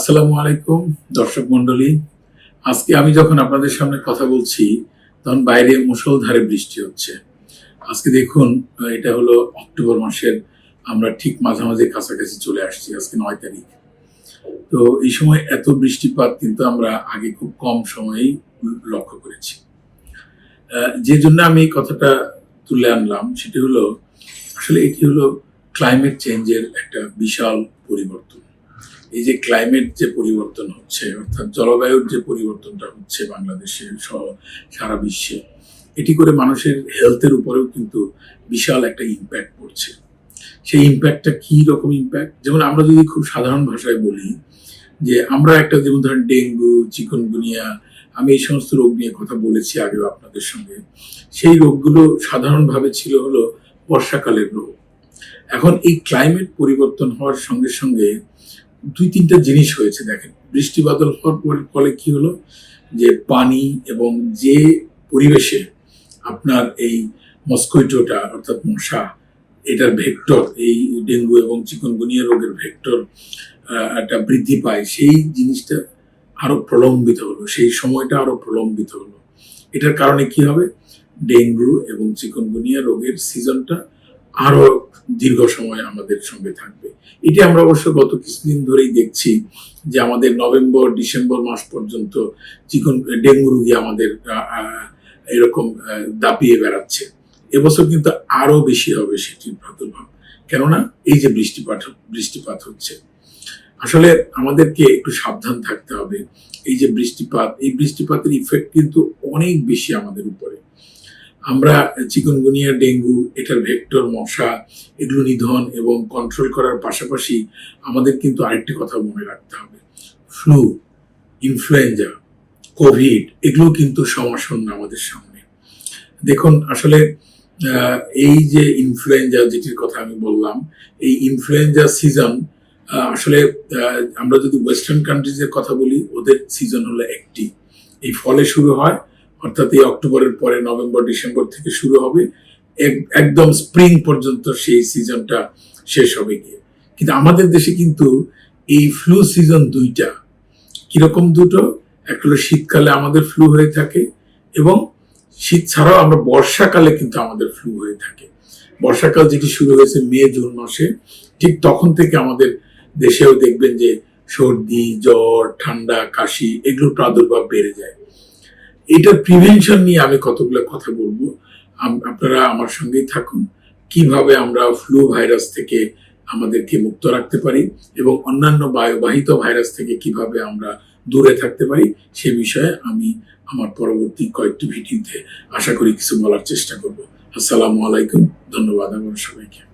আসসালামু আলাইকুম, দর্শক মন্ডলী আজকে আমি যখন আপনাদের সামনে কথা বলছি, তখন বাইরে মুষলধারে বৃষ্টি হচ্ছে। আজকে দেখুন এটা হলো অক্টোবর মাসের, আমরা ঠিক মাঝামাঝি কাছাকাছি চলে আসছি, আজকে নয় তারিখ। তো এই সময় এত বৃষ্টিপাত কিন্তু আমরা আগে খুব কম সময়েই লক্ষ্য করেছি। যে জন্য আমি কথাটা তুলে আনলাম, সেটি হলো, আসলে এটি হলো ক্লাইমেট চেঞ্জের একটা বিশাল পরিবর্তন। এই যে ক্লাইমেট যে পরিবর্তন হচ্ছে, অর্থাৎ জলবায়ুর যে পরিবর্তনটা হচ্ছে বাংলাদেশে সহ সারা বিশ্বে, এটি করে মানুষের হেলথের উপরেও কিন্তু বিশাল একটা ইম্প্যাক্ট পড়ছে। সেই ইম্প্যাক্টটা কি রকম ইম্প্যাক্ট যেমন আমরা যদি খুব সাধারণ ভাষায় বলি যে, আমরা একটা যেমন ধরেন ডেঙ্গু, চিকনগুনিয়া, আমি এই সমস্ত রোগ নিয়ে কথা বলেছি আগেও আপনাদের সঙ্গে, সেই রোগগুলো সাধারণভাবে ছিল হলো বর্ষাকালের রোগ। এখন এই ক্লাইমেট পরিবর্তন হওয়ার সঙ্গে সঙ্গে দুই তিনটা জিনিস হয়েছে, দেখেন। বৃষ্টি বাদল হওয়ার ফলে কি হলো? যে পানি এবং যে পরিবেশে আপনার এই মস্কুইটোটা, অর্থাৎ মশা, এটার ভেক্টর, এই ডেঙ্গু এবং চিকনগুনিয়া রোগের ভেক্টর একটা বৃদ্ধি পায়, সেই জিনিসটা আরও প্রলম্বিত হলো, সেই সময়টা আরও প্রলম্বিত হলো। এটার কারণে কি হবে? ডেঙ্গু এবং চিকনগুনিয়া রোগের সিজনটা আরও দীর্ঘ সময় আমাদের সঙ্গে থাকবে। এটি আমরা অবশ্য গত কিছুদিন ধরেই দেখছি যে আমাদের নভেম্বর, ডিসেম্বর মাস পর্যন্ত চিকন ডেঙ্গু রোগী আমাদের এরকম দাপিয়ে বেড়াচ্ছে। এবছর কিন্তু আরও বেশি হবে সেটির প্রাদুর্ভাব। কেননা এই যে বৃষ্টিপাত বৃষ্টিপাত হচ্ছে, আসলে আমাদেরকে একটু সাবধান থাকতে হবে। এই যে বৃষ্টিপাত, এই বৃষ্টিপাতের ইফেক্ট কিন্তু অনেক বেশি আমাদের উপরে। আমরা চিকনগুনিয়া, ডেঙ্গু এটার ভেক্টর মশা, এগুলো নিধন এবং কন্ট্রোল করার পাশাপাশি আমাদের কিন্তু আরেকটি কথা মনে রাখতে হবে। ফ্লু ইনফ্লুয়েঞ্জা কোভিড এগুলো কিন্তু সমাসন্ন আমাদের সামনে। দেখুন, আসলে এই যে ইনফ্লুয়েঞ্জা যেটির কথা আমি বললাম, এই ইনফ্লুয়েঞ্জা সিজন আসলে আমরা যদি ওয়েস্টার্ন কান্ট্রিজের কথা বলি, ওদের সিজন হলো একটি। এই ফলে শুরু হয় অর্থাৎ এই অক্টোবরের পরে নভেম্বর, ডিসেম্বর থেকে শুরু হবে। একদম স্প্রিং পর্যন্ত সেই সিজনটা শেষ হবে গিয়ে। কিন্তু আমাদের দেশে কিন্তু এই ফ্লু সিজন দুইটা, কীরকম দুটো? একটা শীতকালে আমাদের ফ্লু হয়ে থাকে এবং শীত ছাড়াও আমরা বর্ষাকালে কিন্তু আমাদের ফ্লু হয়ে থাকে। বর্ষাকাল যেটি শুরু হয়েছে মে, জুন মাসে, ঠিক তখন থেকে আমাদের দেশেও দেখবেন যে সর্দি, জ্বর, ঠান্ডা, কাশি এগুলোর প্রাদুর্ভাব বেড়ে যায়। এটার প্রিভেনশন নিয়ে আমি কতগুলো কথা বলব। আপনারা আমার সঙ্গেই থাকুন। কীভাবে আমরা ফ্লু ভাইরাস থেকে আমাদেরকে মুক্ত রাখতে পারি এবং অন্যান্য বায়ুবাহিত ভাইরাস থেকে কীভাবে আমরা দূরে থাকতে পারি, সে বিষয়ে আমি আমার পরবর্তী কয়েকটি ভিডিওতে আশা করি কিছু বলার চেষ্টা করব। আসসালামু আলাইকুম। ধন্যবাদ আমার সবাইকে।